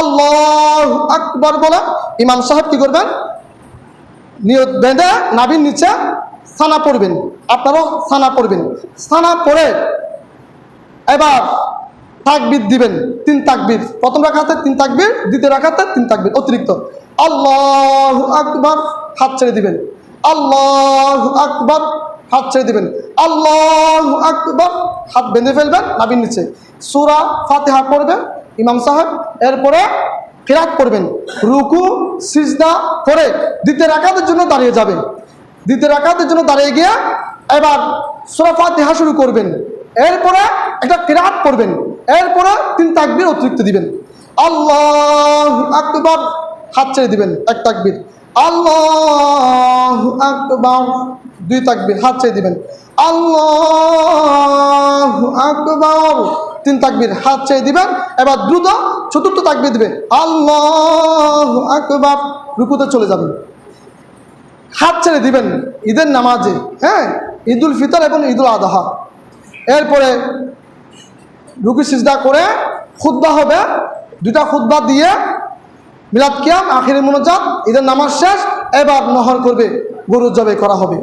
আল্লাহ আকবর বলে। ইমাম সাহেব কি করবেন? নিয়ত বেঁধে নাভির নিচে সানা পড়বেন। আপনারাও সানা পড়বেন। সানা পড়ে এবার তাকবির দিবেন। তিন তাকবির। প্রথম রাখাতে তিন তাকবির, দ্বিতীয় রাখাতে তিন তাকবির, অতিরিক্ত। আল্লাহ আকবর হাত ছেড়ে দিবেন। আল্লাহ আকবর হাত ছেড়ে দিবেন। আল্লাহ আকবর হাত বেঁধে ফেলবেন নাবির নিচে। সুরা ফাতেহা পড়বেন ইমাম সাহেব, এরপরে ফেরাত পড়বেন রুকু, সিজদা করে দ্বিতীয় রাকাতের জন্য দাঁড়িয়ে যাবেন দ্বিতীয় রাকাতের জন্য দাঁড়িয়ে গিয়ে এবার সুরা দেহা শুরু করবেন। এরপরে একটা কিরাত পড়বেন এরপরে তিন তাকবির অতিরিক্ত দিবেন। আল্লাহ আকবর, হাত ছেড়ে দিবেন এক তাকবির। আল্লাহ আকবর, দুই তাকবির, হাত ছেড়ে দিবেন। আল্লাহ আকবর। তিন তাকবির হাত ছেড়ে দিবেন, এবার দ্রুত চতুর্থ তাকবির দিবেন। আল্লাহ আকবর, রুকুতে চলে যাবেন। হাত ছেড়ে দিবেন ঈদের নামাজে হ্যাঁ ঈদুল ফিতর এবং ঈদুল আদহা। এরপরে রুকু সিজদা করে খুদ্া হবে। দুটা খুদ্া দিয়ে মিলাদ কিয়াম, আখিরি মনোজাত, ঈদের নামাজ শেষ, এবার নহর করবে গরু জবে করা হবে।